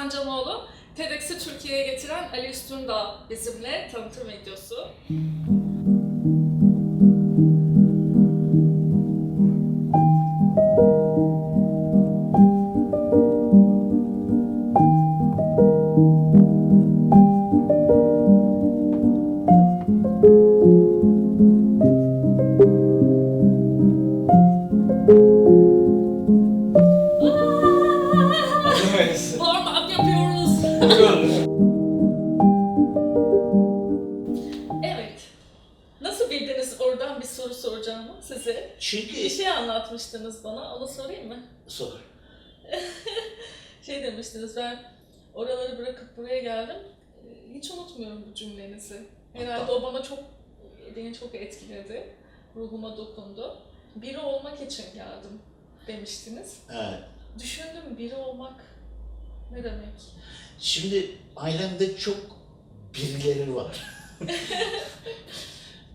Sancanoğlu. TEDx'i Türkiye'ye getiren Ali Üstündağ bizimle tanıtım videosu. Anlatmıştınız bana, onu sorayım mı? sor. Şey demiştiniz, ben oraları bırakıp buraya geldim. Ee, Hiç unutmuyorum bu cümlenizi. Herhalde o bana çok, beni çok etkiledi. Ruhuma dokundu. Biri olmak için geldim demiştiniz. Evet. Düşündüm biri olmak ne demek? Şimdi ailemde çok birileri var.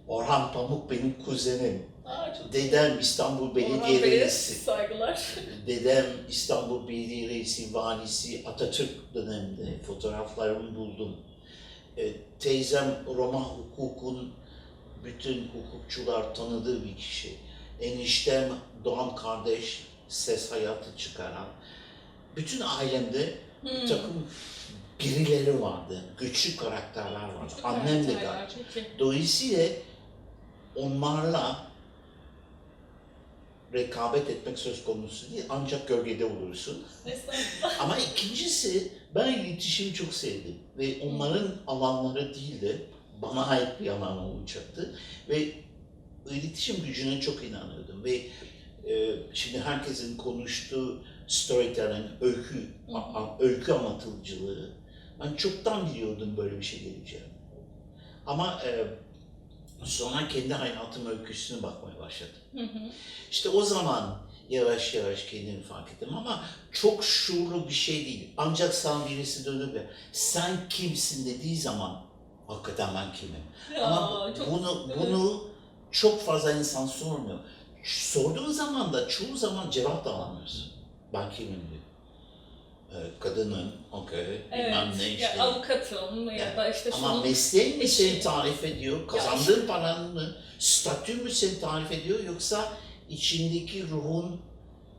Orhan Pamuk benim kuzenim. Aa, Dedem İstanbul Belediye Reisi. saygılar. Dedem İstanbul Belediye Reisi, valisi Atatürk döneminde fotoğraflarımı buldum. E, teyzem Roma hukukun bütün hukukçular tanıdığı bir kişi. Eniştem Doğan kardeş ses hayatı çıkaran. Bütün ailemde bir Hmm. takım birileri vardı. Güçlü karakterler vardı. Annem de galiba. Dolayısıyla onlarla rekabet etmek söz konusu değil. Ancak gölgede olursun. Ama ikincisi ben iletişimi çok sevdim. Ve onların alanları değil de bana ait bir alan olacaktı. Ve iletişim gücüne çok inanıyordum. Ve e, şimdi herkesin konuştuğu storytelling, öykü, öykü anlatıcılığı. Ben çoktan biliyordum böyle bir şey geleceğini. Ama e, sonra kendi hayatım öyküsüne bakmaya başladım. Hı hı. İşte o zaman yavaş yavaş kendimi fark ettim ama çok şuurlu bir şey değil. Ancak sana birisi dönüp de sen kimsin dediği zaman hakikaten ben kimim. Ama Aa, çok- bunu evet. bunu çok fazla insan sormuyor. Sorduğun zaman da çoğu zaman cevap da alamıyorsun. Ben kimim diyor. Ee, kadının, okey, bilmem ne Evet, işte. ya avukatım ya da işte Ama şunu mesleğin mi seni tarif ediyor, kazandığın işte- paranın mı, statün mü seni tarif ediyor yoksa içindeki ruhun,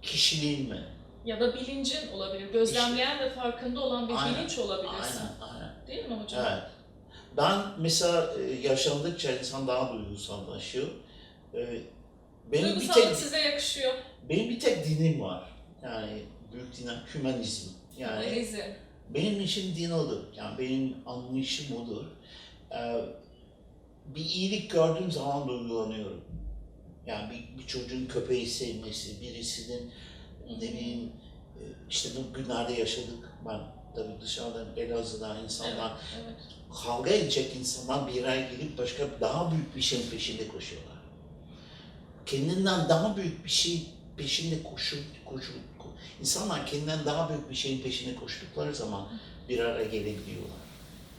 kişiliğin mi? ya da bilincin olabilir. Gözlemleyen ve farkında olan bir Aynen, bilinç olabilirsin. Aynen, aynen. Değil mi hocam? Evet. Ben mesela e, yaşandıkça insan daha duygusallaşıyor. E, Benim bir Duygusallık tek size yakışıyor. benim bir tek dinim var. Yani büyük din hümanizm. Yani Humanizm. benim için din odur. Yani benim anlayışım odur. Ee, bir iyilik gördüğüm zaman duygulanıyorum. Yani bir, bir çocuğun köpeği sevmesi, birisinin ne bileyim e, işte bu günlerde yaşadık. Ben tabii dışarıdan Elazığ'da insanlar Evet, evet. kavga edecek insanlar bir araya gelip başka daha büyük bir şeyin peşinde koşuyorlar. Kendinden daha büyük bir şey peşinde koşu, koşu, ko- insanlar kendinden daha büyük bir şeyin peşinde koştukları zaman bir araya gelebiliyorlar.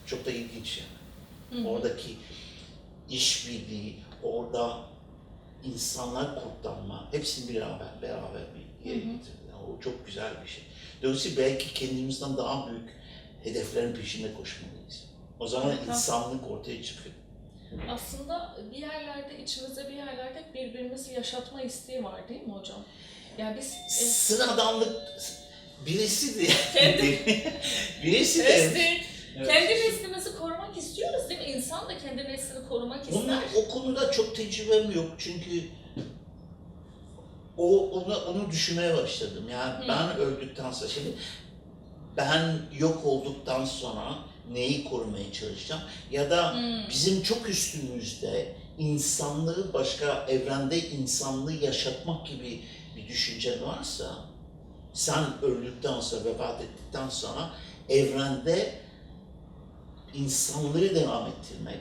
Çok da ilginç yani. Hı. Oradaki işbirliği, orada insanlar kurtarma, hepsini beraber, beraber bir yere getirdiler. O çok güzel bir şey. Dolayısıyla belki kendimizden daha büyük hedeflerin peşinde koşmalıyız. O zaman Harika. insanlık ortaya çıkıyor. Aslında bir yerlerde, içimizde bir yerlerde birbirimizi yaşatma isteği var değil mi hocam? Yani biz e, Sıradanlık birisi de Kendi- birisi de Nesli, Evet. kendi neslimizi korumak istiyoruz değil mi? İnsan da kendi neslini korumak ister. o konuda çok tecrübem yok çünkü o onu onu düşünmeye başladım. Yani Hı. ben öldükten sonra şimdi ben yok olduktan sonra neyi korumaya çalışacağım ya da Hmm. bizim çok üstümüzde insanlığı başka evrende insanlığı yaşatmak gibi bir düşüncen varsa sen öldükten sonra vefat ettikten sonra evrende insanlığı devam ettirmek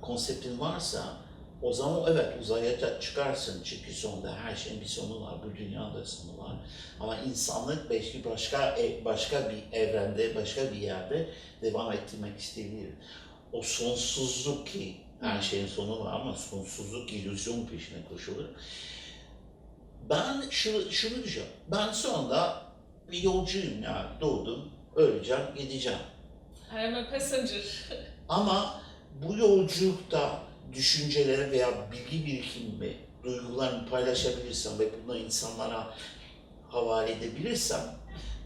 konseptin varsa o zaman evet uzaya çıkarsın çünkü sonunda her şeyin bir sonu var, bu dünyada sonu var. Ama insanlık belki başka e- başka bir evrende, başka bir yerde devam ettirmek isteyebilir. O sonsuzluk ki her şeyin sonu var ama sonsuzluk illüzyon peşine koşulur. Ben şunu, şunu düşünüyorum. Ben sonunda bir yolcuyum ya doğdum. öleceğim, gideceğim. I am a passenger. Ama bu yolculukta düşünceleri veya bilgi birikimimi, duygularımı paylaşabilirsem ve bunu insanlara havale edebilirsem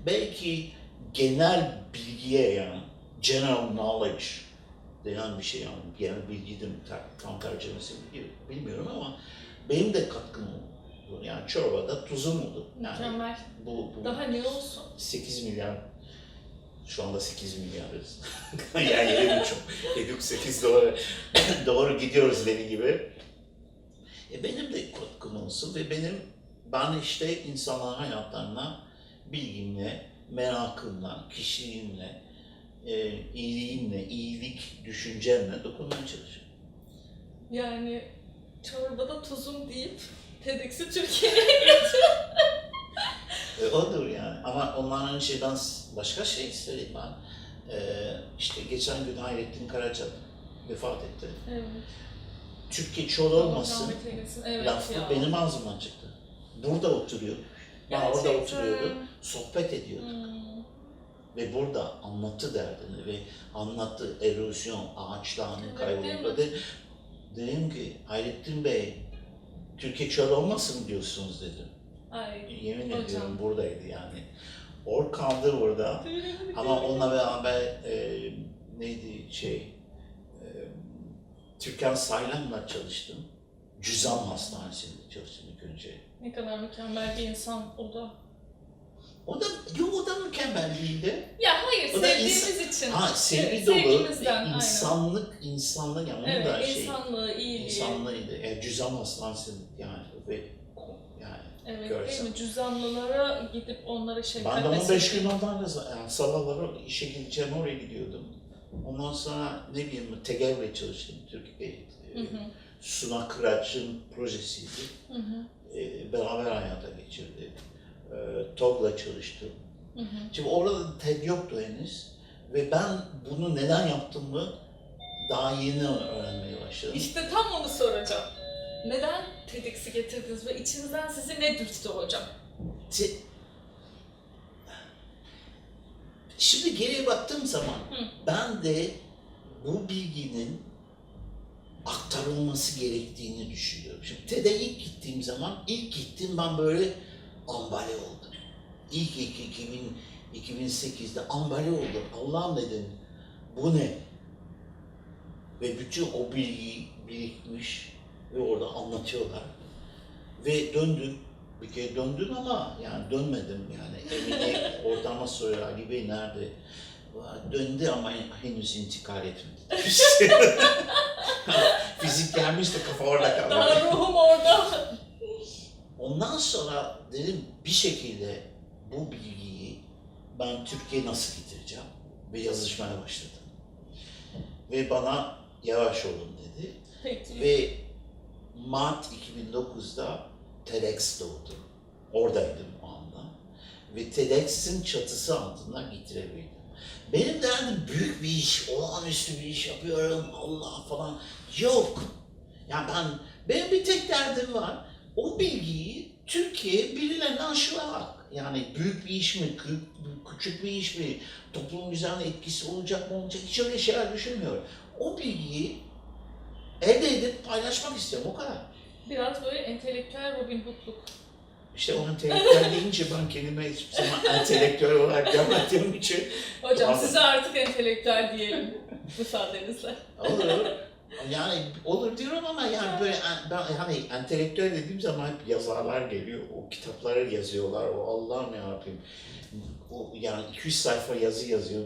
belki genel bilgiye yani general knowledge denen bir şey yani genel bilgi de tam tercümesi bi- bilmiyorum ama benim de katkım olur. Yani çorbada tuzum olur. Yani Mükemmel. bu, bu Daha ne olsun? 8 milyar şu anda 8 milyarız. yani 7 buçuk, 7 8 dolar doğru gidiyoruz dedi gibi. E benim de katkım olsun ve benim ben işte insanların hayatlarına bilgimle, merakımla, kişiliğimle, e, iyiliğimle, iyilik düşüncemle dokunmaya çalışıyorum. Yani çorbada tuzum deyip TEDx'i Türkiye'ye E, odur yani. Ama onların şeyden başka şey söyleyeyim ben. E, işte geçen gün Hayrettin Karaca vefat etti. Evet. Türkiye çöl olmasın. Evet lafı ya. benim ağzımdan çıktı. Burada oturuyor. Ben orada Gerçekten. oturuyordum. Sohbet ediyorduk. Hmm. Ve burada anlattı derdini ve anlattı erozyon, ağaçların Evet, dedim ki Hayrettin Bey, Türkiye çöl olmasın diyorsunuz dedim. Ay. Yemin Hocam. ediyorum buradaydı yani. Or kaldı orada. Ama onunla beraber e, neydi şey, e, Türkan Saylan'la çalıştım. Cüzam Hastanesi'nde çalıştım ilk önce. Ne kadar mükemmel bir insan o da. O da, yo, o da mükemmel değildi. Ya hayır O da sevdiğimiz için. Ha sevgi Evet, dolu, ve aynen. insanlık, insanlık yani onun da Evet, şey, insanlığı, iyiliği. insanlığıydı. Yani Cüzam Hastanesi yani ve yani Evet Görsel. değil mi? Cüzdanlılara gidip onlara şefkat Ben de 15 mesajı- gün ondan da yani sabahları işe gideceğim oraya gidiyordum. Ondan sonra ne bileyim TGV'le çalıştım. Türkiye Hı hı, Suna Kıraç'ın projesiydi. hı hı, E, beraber hayata geçirdik. E, TOG'la çalıştım. hı hı. Şimdi orada TED yoktu henüz. Ve ben bunu neden yaptığımı daha yeni öğrenmeye başladım. İşte tam onu soracağım. Neden TEDx'i getirdiniz ve içinizden sizi ne dürttü hocam? Te- Şimdi geriye baktığım zaman Hı. ben de bu bilginin aktarılması gerektiğini düşünüyorum. Şimdi TED'e ilk gittiğim zaman, ilk gittim ben böyle ambale oldum. İlk ilk 2000, 2008'de ambale oldum. Allah'ım dedim, bu ne? Ve bütün o bilgi birikmiş ve orada anlatıyorlar. Ve döndüm. Bir kere döndüm ama yani dönmedim yani. Emine ortama soruyor Ali Bey nerede? Döndü ama henüz intikal etmedi. Fizik gelmiş de kafa orada kaldı. Daha ruhum orada. Ondan sonra dedim bir şekilde bu bilgiyi ben Türkiye'ye nasıl getireceğim ve yazışmaya başladım. Ve bana yavaş olun dedi. Peki. Ve Mart 2009'da TEDx doğdu. Oradaydım o anda. Ve TEDx'in çatısı altında getirebildim. Benim derdim büyük bir iş, olağanüstü bir iş yapıyorum, Allah falan. Yok. Yani ben, benim bir tek derdim var. O bilgiyi Türkiye'ye birilerine aşılamak. Yani büyük bir iş mi, kü- küçük bir iş mi, toplum üzerine etkisi olacak mı olacak, hiç öyle şeyler düşünmüyorum. O bilgiyi elde edip paylaşmak istiyorum, o kadar. Biraz böyle entelektüel Robin Hood'luk. İşte o entelektüel deyince ben kendime hiçbir zaman entelektüel olarak görmediğim için Hocam size artık entelektüel diyelim müsaadenizle. olur. Yani olur diyorum ama yani böyle en- ben hani entelektüel dediğim zaman hep yazarlar geliyor. O kitapları yazıyorlar. O Allah'ım yarabbim. O yani 200 sayfa yazı yazıyor.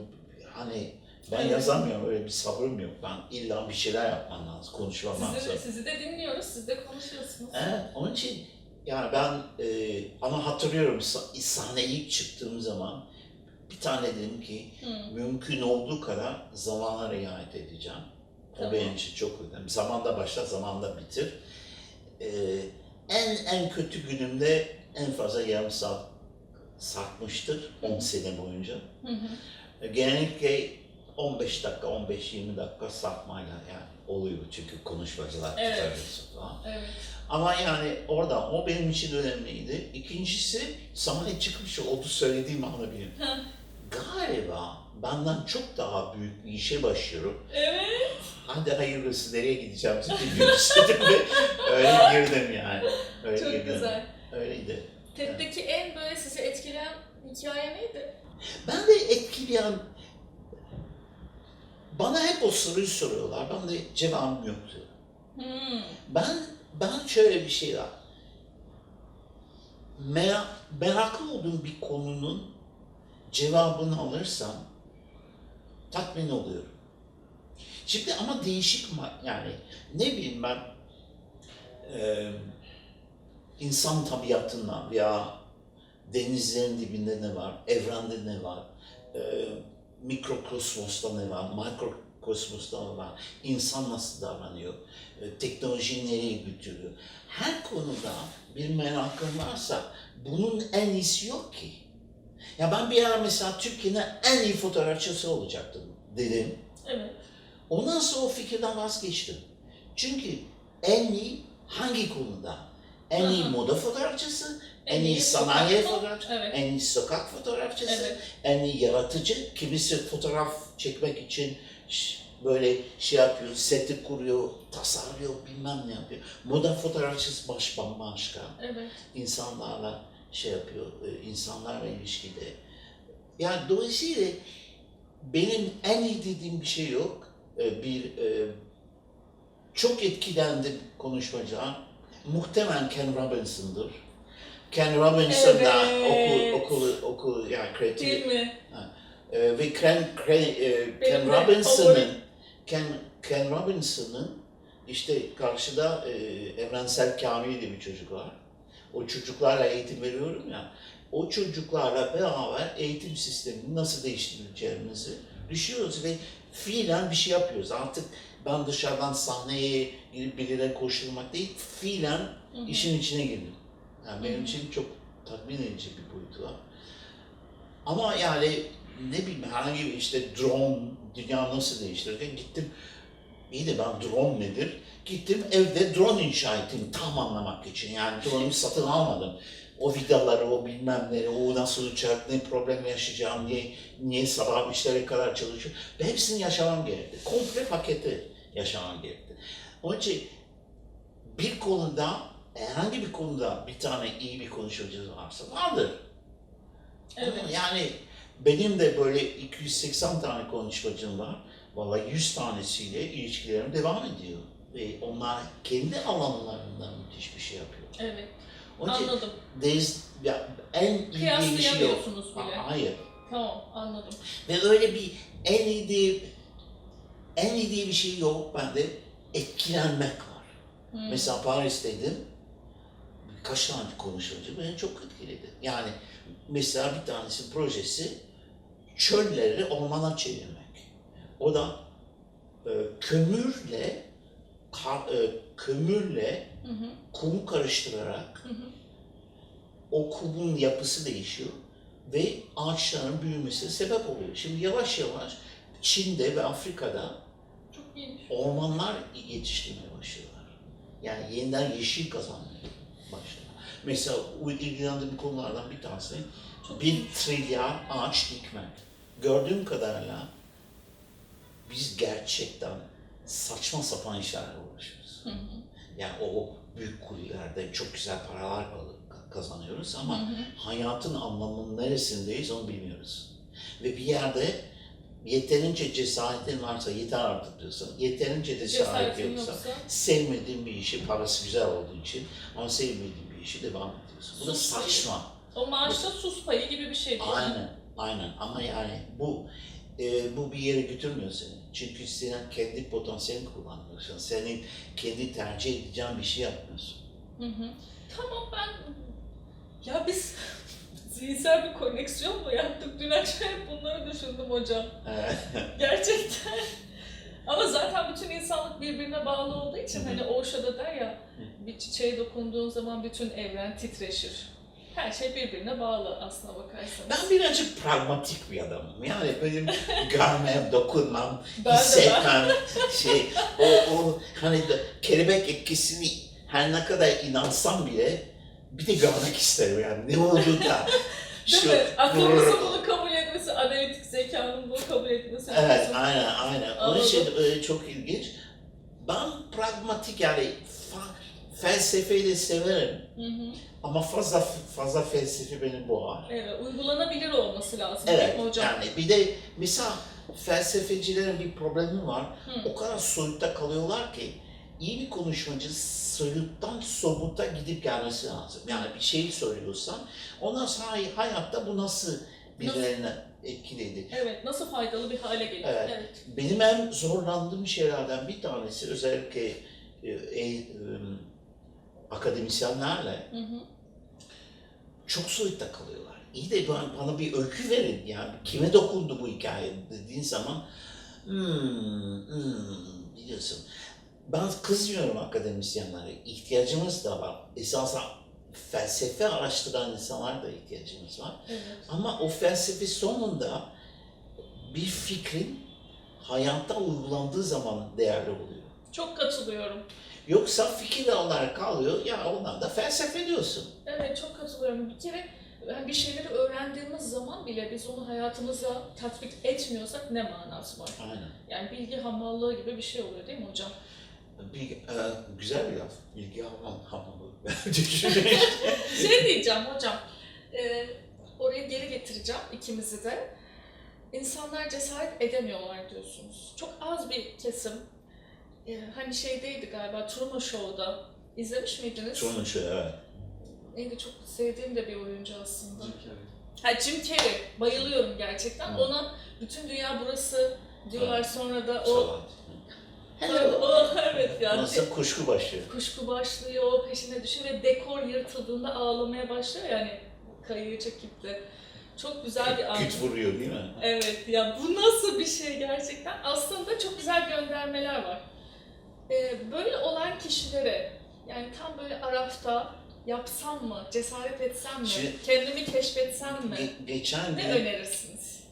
Hani ben Evet. yazamıyorum. Öyle bir sabrım yok. Ben illa bir şeyler yapmam lazım. Konuşmam lazım. Sizi, sizi de dinliyoruz, siz de konuşuyorsunuz. Evet, onun için yani ben e, ama hatırlıyorum sa- sahneye ilk çıktığım zaman bir tane dedim ki Hı. mümkün olduğu kadar zamana riayet edeceğim. O benim için çok önemli. Zamanda başla, zamanda bitir. E, en en kötü günümde en fazla yarım saat sarkmıştır 10 sene boyunca. Hı hı. E, Genellikle 15 dakika, 15-20 dakika sarkmayla yani oluyor çünkü konuşmacılar Evet. tutarıyorsun falan. Evet. Ama yani orada o benim için önemliydi. İkincisi sahneye çıkmış oldu söylediğim anda benim. Galiba benden çok daha büyük bir işe başlıyorum. Evet. Hadi hayırlısı nereye gideceğim bilmiyorum istedim ve öyle girdim yani. Öyle Çok girdim. güzel. Öyleydi. TED'deki en böyle sizi etkileyen hikaye neydi? Ben de etkileyen... Bana hep o soruyu soruyorlar. Ben de cevabım yoktu. Hmm. Ben ben şöyle bir şey var. Merak, meraklı olduğum bir konunun cevabını alırsam tatmin oluyorum. Şimdi ama değişik yani ne bileyim ben e, insan tabiatından veya denizlerin dibinde ne var, evrende ne var, e, mikrokosmosta ne var, makrokosmosta ne var, insan nasıl davranıyor, e, teknoloji nereye götürüyor. Her konuda bir merakım varsa bunun en iyisi yok ki. Ya ben bir ara mesela Türkiye'nin en iyi fotoğrafçısı olacaktım dedim. Evet. Ondan sonra o fikirden vazgeçtim. Çünkü en iyi hangi konuda? En iyi moda fotoğrafçısı, en iyi sanayi fotoğrafçısı, Evet. en iyi sokak fotoğrafçısı, Evet. en iyi yaratıcı. Kimisi fotoğraf çekmek için böyle şey yapıyor, seti kuruyor, tasarlıyor, bilmem ne yapıyor. Moda fotoğrafçısı baş bambaşka. Evet. insanlarla şey yapıyor, e, insanlarla ilişkide. Yani dolayısıyla benim en iyi dediğim bir şey yok. E, Bir e, çok etkilendim konuşmacılar. Muhtemelen Ken Robinson'dır. Ken Robinson da Evet. okul, okul, okul yani kreatif. Değil mi? E, ve Ken, Ken, Ken Robinson'ın. Ken, Ken Robinson'ın işte karşıda e, evrensel Kamil diye bir çocuk var. O çocuklarla eğitim veriyorum ya. O çocuklarla beraber eğitim sistemini nasıl değiştireceğimizi düşünüyoruz ve fiilen bir şey yapıyoruz. Artık ben dışarıdan sahneye girip birilerine koşturmak değil, fiilen Hı hı. işin içine girdim. Yani benim Hı hı. için çok tatmin edici bir boyutu var. Ama yani ne bileyim herhangi bir işte drone dünya nasıl değiştirirken gittim. İyi de ben drone nedir? Gittim evde drone inşa ettim tam anlamak için. Yani drone'u satın almadım. O vidaları, o bilmemleri, o nasıl uçacak, ne problem yaşayacağım, niye, niye sabah işlere kadar çalışıyor. Ve hepsini yaşamam gerekti. Komple paketi yaşamam gerekti. Onun için bir konuda, herhangi bir konuda bir tane iyi bir konuşmacı varsa vardır. Evet. Yani benim de böyle 280 tane konuşmacım var. Vallahi 100 tanesiyle ilişkilerim devam ediyor. Ve onlar kendi alanlarında müthiş bir şey yapıyor. Evet. Onun için Anladım. there's- ya, en iyi bir şey yok. Bile. Ha- Hayır. Tamam anladım. Ve öyle bir en iyi diye, en iyi diye bir şey yok. Bende etkilenmek var. Hmm. Mesela Paris'teydim. Birkaç tane konuşmacı beni çok etkiledi. Yani mesela bir tanesi projesi çölleri ormana çevirmek. O da e, kömürle kar- e, kömürle Hı hı. kumu karıştırarak Hı hı. o kumun yapısı değişiyor ve ağaçların büyümesine sebep oluyor. Şimdi yavaş yavaş Çin'de ve Afrika'da Çok iyiymiş. ormanlar yetiştirmeye başlıyorlar. Yani yeniden yeşil kazanmaya başlıyorlar. Mesela ilgilendiğim konulardan bir tanesi Çok bir trilyar ağaç dikmek. Gördüğüm kadarıyla biz gerçekten saçma sapan işlerle uğraşıyoruz. Hı hı. Yani o büyük kulelerde çok güzel paralar kazanıyoruz ama hı. hayatın anlamının neresindeyiz onu bilmiyoruz. Ve bir yerde yeterince cesaretin varsa yeter artık diyorsun. Yeterince cesaret yoksa, yoksa. sevmediğin bir işi, parası güzel olduğu için ama sevmediğin bir işi devam ediyorsun. Bu da saçma. O maaşta sus payı gibi bir şey değil mi? Aynen, aynen. Ama yani bu e, bu bir yere götürmüyor seni. Çünkü sen kendi potansiyelini kullanmıyorsun. Senin kendi tercih edeceğin bir şey yapmıyorsun. Hı hı. Tamam ben... Ya biz zihinsel bir koneksiyon mu yaptık? Dün akşam hep bunları düşündüm hocam. Gerçekten. Ama zaten bütün insanlık birbirine bağlı olduğu için hani Osho da der ya bir çiçeğe dokunduğun zaman bütün evren titreşir. Her şey birbirine bağlı aslına bakarsanız. Ben birazcık pragmatik bir adamım. Yani benim görmem, dokunmam, Ben hissetmem, şey, o, o hani de, kelebek etkisini her ne kadar inansam bile bir de görmek isterim yani ne oldu da. Değil mi? Aklımızın bunu kabul etmesi analitik Evet, aynen, aynen. Onun için e, çok ilginç. Ben pragmatik yani fa- felsefeyi de severim Hı hı. ama fazla fazla felsefe beni boğar. Evet, uygulanabilir olması lazım Evet, değil mi hocam? yani bir de mesela felsefecilerin bir problemi var. Hı. O kadar soyutta kalıyorlar ki iyi bir konuşmacı soyuttan somuta gidip gelmesi lazım. Yani bir şeyi soruyorsan ondan sonra hay- hayatta bu nasıl birilerine etkiledi. Evet, nasıl faydalı bir hale geliyor? Evet. evet. Benim en zorlandığım şeylerden bir tanesi özellikle e, e, akademisyenlerle Hı hı. çok soyutta kalıyorlar. İyi de bana, bana bir öykü verin yani kime dokundu bu hikaye dediğin zaman hmm, hmm, biliyorsun. Ben kızmıyorum akademisyenlere. İhtiyacımız da var. Esasında felsefe araştıran insanlar da ihtiyacımız var. Evet. Ama o felsefe sonunda bir fikrin hayatta uygulandığı zaman değerli oluyor. Çok katılıyorum. Yoksa fikir olarak kalıyor, ya ondan da felsefe diyorsun. Evet, çok katılıyorum. Bir kere yani bir şeyleri öğrendiğimiz zaman bile biz onu hayatımıza tatbik etmiyorsak ne manası var? Aynen. Yani bilgi hamallığı gibi bir şey oluyor değil mi hocam? Bir, e, güzel bir laf. Bilgi hamamı. Düşünün. Şey diyeceğim hocam, e, oraya geri getireceğim ikimizi de. İnsanlar cesaret edemiyorlar diyorsunuz. Çok az bir kesim, hani şeydeydi galiba, Truman Show'da. İzlemiş miydiniz? Sonra şu evet. Neydi çok sevdiğim de bir oyuncu aslında. Jim Carrey. Ha Jim Carrey, bayılıyorum gerçekten. Hı. Ona bütün dünya burası diyorlar Evet. sonra da o... Sonra. o evet yani. Nasıl kuşku başı. kuşku başlıyor, o peşine düşüyor ve dekor yırtıldığında ağlamaya başlıyor yani kayığı çekip de. Çok güzel bir an. Küt vuruyor değil mi? Evet ya bu nasıl bir şey gerçekten? Aslında çok güzel göndermeler var. Ee, böyle olan kişilere yani tam böyle arafta yapsam mı, cesaret etsem mi, Şimdi- kendimi keşfetsem mi? Ge- geçen Ne gün önerirsiniz?